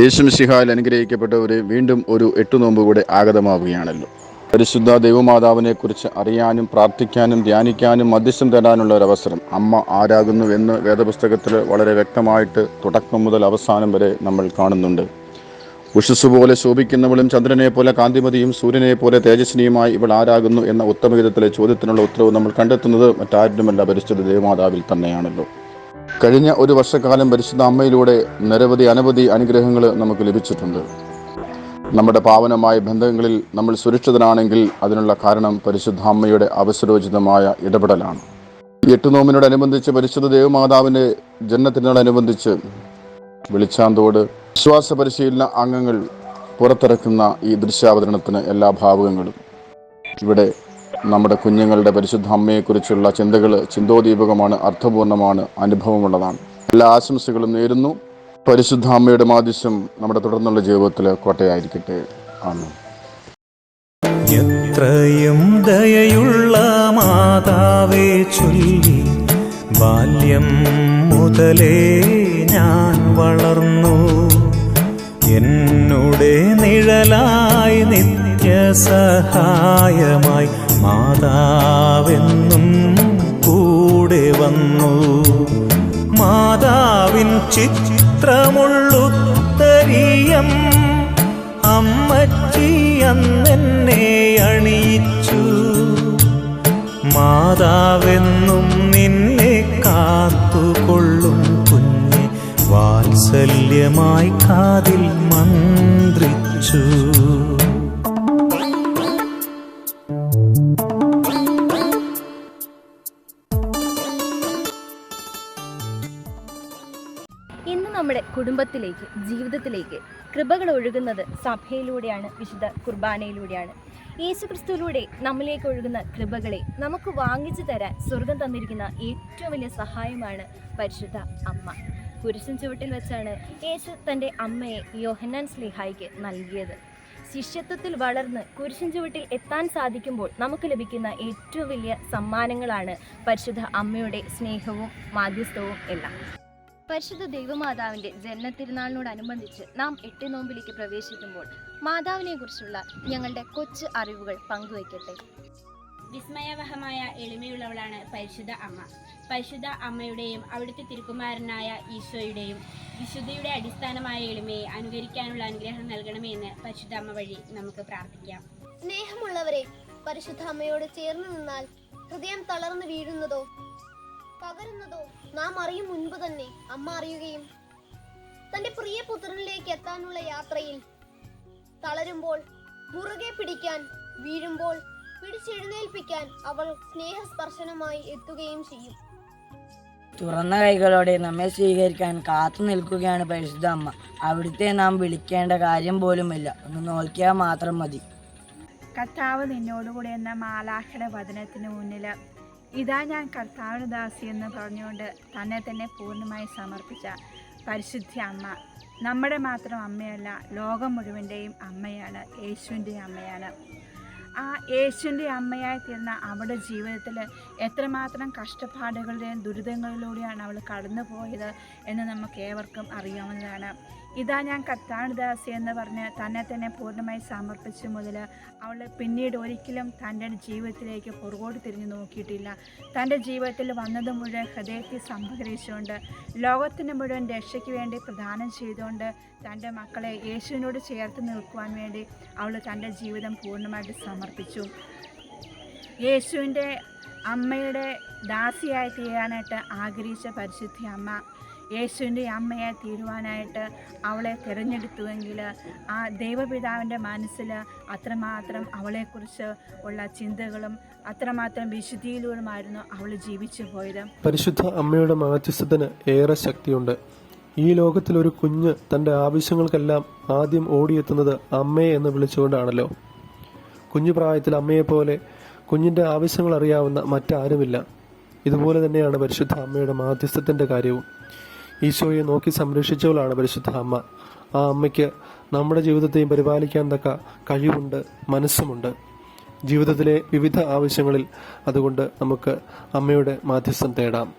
യേശുമിശിഹായിൽ അനുഗ്രഹിക്കപ്പെട്ടവരെ വീണ്ടും ഒരു എട്ടു നോമ്പ് കൂടെ ആഗതമാവുകയാണല്ലോ. പരിശുദ്ധ ദൈവമാതാവിനെക്കുറിച്ച് അറിയാനും പ്രാർത്ഥിക്കാനും ധ്യാനിക്കാനും മധ്യസ്ഥം തേടാനുള്ള ഒരു അവസരം അമ്മ ആരാകുന്നു എന്ന് വേദപുസ്തകത്തിൽ വളരെ വ്യക്തമായിട്ട് തുടക്കം മുതൽ അവസാനം വരെ നമ്മൾ കാണുന്നുണ്ട്. ഉഷസ് പോലെ ശോഭിക്കുന്നവളും ചന്ദ്രനെ പോലെ കാന്തിമതിയും സൂര്യനെ പോലെ തേജസ്വിനിയുമായി ഇവൾ ആരാകുന്നു എന്ന ഉത്തമഗീതത്തിലെ ചോദ്യത്തിനുള്ള ഉത്തരവ് നമ്മൾ കണ്ടെത്തുന്നത് മറ്റാരുമല്ല പരിശുദ്ധ ദേവമാതാവിൽ തന്നെയാണല്ലോ. കഴിഞ്ഞ ഒരു വർഷക്കാലം പരിശുദ്ധ അമ്മയിലൂടെ നിരവധി അനവധി അനുഗ്രഹങ്ങൾ നമുക്ക് ലഭിച്ചിട്ടുണ്ട്. നമ്മുടെ പാവനമായ ബന്ധങ്ങളിൽ നമ്മൾ സുരക്ഷിതനാണെങ്കിൽ അതിനുള്ള കാരണം പരിശുദ്ധ അമ്മയുടെ അവസരോചിതമായ ഇടപെടലാണ്. എട്ടുനോമിനോടനുബന്ധിച്ച് പരിശുദ്ധ ദേവമാതാവിന്റെ ജന്മത്തിനോടനുബന്ധിച്ച് വെളിച്ചാന്തോട് വിശ്വാസ പരിശീലന അംഗങ്ങൾ പുറത്തിറക്കുന്ന ഈ ദൃശ്യാവതരണത്തിന് എല്ലാ ഭാവുകങ്ങളും ഇവിടെ നമ്മുടെ കുഞ്ഞുങ്ങളുടെ പരിശുദ്ധ അമ്മയെക്കുറിച്ചുള്ള ചിന്തകൾ ചിന്തോദീപകമാണ് അർത്ഥപൂർണമാണ് അനുഭവമുള്ളതാണ്. എല്ലാ ആശംസകളും നേരുന്നു. പരിശുദ്ധ അമ്മയുടെ മാധ്യസ്ഥം നമ്മുടെ തുടർന്നുള്ള ജീവിതത്തിൽ കോട്ടയായിരിക്കട്ടെ. ആണ് എത്രയും ദയയുള്ള മാതാവേ ചൊല്ലി ബാല്യം മുതലേ ഞാൻ വളർന്നു നിത്യസഹായമായി മാതാവെന്നും കൂടെ വന്നു. മാതാവിൻ ചിത്രമുള്ളുത്തരിയം അമ്മച്ചി അന്നെന്നെ അണിയിച്ചു. മാതാവെന്നും നിന്നെ കാത്തുകൊള്ളും കുഞ്ഞെ വാത്സല്യമായി കാതിൽ മന്ത്രിച്ചു. ഇന്ന് നമ്മുടെ കുടുംബത്തിലേക്ക് ജീവിതത്തിലേക്ക് കൃപകൾ ഒഴുകുന്നത് സഭയിലൂടെയാണ് വിശുദ്ധ കുർബാനയിലൂടെയാണ്. യേശുക്രിസ്തുവിലൂടെ നമ്മിലേക്ക് ഒഴുകുന്ന കൃപകളെ നമുക്ക് വാങ്ങിച്ചു തരാൻ സ്വർഗം തന്നിരിക്കുന്ന ഏറ്റവും വലിയ സഹായമാണ് പരിശുദ്ധ അമ്മ. കുരിശൻ ചുവട്ടിൽ വെച്ചാണ് യേശു തന്റെ അമ്മയെ യോഹന്നാൻ സ്ലിഹായിക്ക് നൽകിയത്. ശിഷ്യത്വത്തിൽ വളർന്ന് കുരിശൻ ചുവട്ടിൽ എത്താൻ സാധിക്കുമ്പോൾ നമുക്ക് ലഭിക്കുന്ന ഏറ്റവും വലിയ സമ്മാനങ്ങളാണ് പരിശുദ്ധ അമ്മയുടെ സ്നേഹവും മാധ്യസ്ഥവും എല്ലാം. പരിശുദ്ധ ദൈവമാതാവിന്റെ ജന്മത്തിരുനാളിനോടനുബന്ധിച്ച് നാം എട്ട് നോമ്പിലേക്ക് പ്രവേശിക്കുമ്പോൾ മാതാവിനെ കുറിച്ചുള്ള ഞങ്ങളുടെ കൊച്ചു അറിവുകൾ പങ്കുവയ്ക്കട്ടെ. വിസ്മയവഹമായ എളിമയുള്ളവളാണ് പരിശുദ്ധ അമ്മ. പരിശുദ്ധ അമ്മയുടെയും അവിടുത്തെ തിരുക്കുമാരനായ ഈശോയുടെയും വിശുദ്ധിയുടെ അടിസ്ഥാനമായ എളിമയെ അനുകരിക്കാനുള്ള അനുഗ്രഹം നൽകണമേ എന്ന് പരിശുദ്ധ അമ്മ വഴി നമുക്ക് പ്രാർത്ഥിക്കാം. സ്നേഹമുള്ളവരെ പരിശുദ്ധ അമ്മയോട് ചേർന്ന് നിന്നാൽ ഹൃദയം തളർന്നു വീഴുന്നതോ പകരുന്നതോ നാം അറിയും മുൻപ് തന്നെ അമ്മ അറിയുകയും തന്റെ പ്രിയ പുത്രനിലേക്ക് എത്താനുള്ള യാത്രയിൽ തളരുമ്പോൾ മുറുകെ പിടിക്കാൻ വീഴുമ്പോൾ പിടിച്ചെഴുന്നേൽപ്പിക്കാൻ അവൾ സ്നേഹസ്പർശനമായി എത്തുകയും ചെയ്യും. തുറന്ന കൈകളോടെ നമ്മെ സ്വീകരിക്കാൻ കാത്തു നിൽക്കുകയാണ് പരിശുദ്ധ അമ്മ. അവിടുത്തെ നാം വിളിക്കേണ്ട കാര്യം പോലുമില്ല. ഒന്ന് നോക്കിയാൽ മാത്രം മതി. കർത്താവ് നിന്നോടുകൂടെ എന്ന മാലാഖയുടെ വചനത്തിന് മുന്നിൽ ഇതാ ഞാൻ കർത്താവിന് ദാസി എന്ന് പറഞ്ഞുകൊണ്ട് തന്നെ തന്നെ പൂർണമായി സമർപ്പിച്ച പരിശുദ്ധ അമ്മ. നമ്മുടെ മാത്രം അമ്മയല്ല ലോകം മുഴുവന്റെയും അമ്മയാണ് യേശുവിന്റെ അമ്മയാണ്. ആ യേശുവിന്റെ അമ്മയായി തീർന്ന അവളുടെ ജീവിതത്തിൽ എത്രമാത്രം കഷ്ടപ്പാടുകളുടെയും ദുരിതങ്ങളിലൂടെയാണ് അവൾ കടന്നു പോയത് എന്ന് നമുക്ക് ഏവർക്കും അറിയാവുന്നതാണ്. ഇതാ ഞാൻ കർത്താവിന് ദാസി എന്ന് പറഞ്ഞ് തന്നെ തന്നെ പൂർണമായി സമർപ്പിച്ചു മുതൽ അവൾ പിന്നീട് ഒരിക്കലും തന്റെ ജീവിതത്തിലേക്ക് പുറകോട്ട് തിരിഞ്ഞു നോക്കിയിട്ടില്ല. തന്റെ ജീവിതത്തിൽ വന്നത് മുഴുവൻ ഹൃദയത്തിൽ സംഭരിച്ചുകൊണ്ട് ലോകത്തിന് മുഴുവൻ രക്ഷയ്ക്ക് വേണ്ടി പ്രദാനം ചെയ്തുകൊണ്ട് തന്റെ മക്കളെ യേശുവിനോട് ചേർത്ത് നിൽക്കുവാൻ വേണ്ടി അവൾ തന്റെ ജീവിതം പൂർണമായിട്ട് സമർപ്പിച്ചു. യേശുവിന്റെ അമ്മയുടെ ദാസിയായി തീരാനായിട്ട് ആഗ്രഹിച്ച പരിശുദ്ധി അമ്മ യേശുവിന്റെ അമ്മയായി തീരുവാനായിട്ട് അവളെ തിരഞ്ഞെടുത്തുവെങ്കിൽ ആ ദൈവപിതാവിന്റെ മനസ്സിൽ അത്രമാത്രം അവളെക്കുറിച്ച് ഉള്ള ചിന്തകളും അത്രമാത്രം വിശുദ്ധിയിലൂടെയുമായിരുന്നു അവൾ ജീവിച്ചു പോയത്. പരിശുദ്ധ അമ്മയുടെ മാധ്യസ്ഥത്തിന് ഏറെ ശക്തിയുണ്ട്. ഈ ലോകത്തിൽ ഒരു കുഞ്ഞ് തന്റെ ആവശ്യങ്ങൾക്കെല്ലാം ആദ്യം ഓടിയെത്തുന്നത് അമ്മയെ എന്ന് വിളിച്ചുകൊണ്ടാണല്ലോ. കുഞ്ഞു പ്രായത്തിൽ അമ്മയെപ്പോലെ കുഞ്ഞിന്റെ ആവശ്യങ്ങൾ അറിയാവുന്ന മറ്റാരുമില്ല. ഇതുപോലെ തന്നെയാണ് പരിശുദ്ധ അമ്മയുടെ മാധ്യസ്ഥത്തിന്റെ കാര്യവും. ഈശോയെ നോക്കി സംരക്ഷിച്ചവളാണ് പരിശുദ്ധ അമ്മ. ആ അമ്മയ്ക്ക് നമ്മുടെ ജീവിതത്തെയും പരിപാലിക്കാൻ തക്ക കഴിവുണ്ട് മനസ്സുമുണ്ട്. ജീവിതത്തിലെ വിവിധ ആവശ്യങ്ങളിൽ അതുകൊണ്ട് നമുക്ക് അമ്മയുടെ മാധ്യസ്ഥം തേടാം.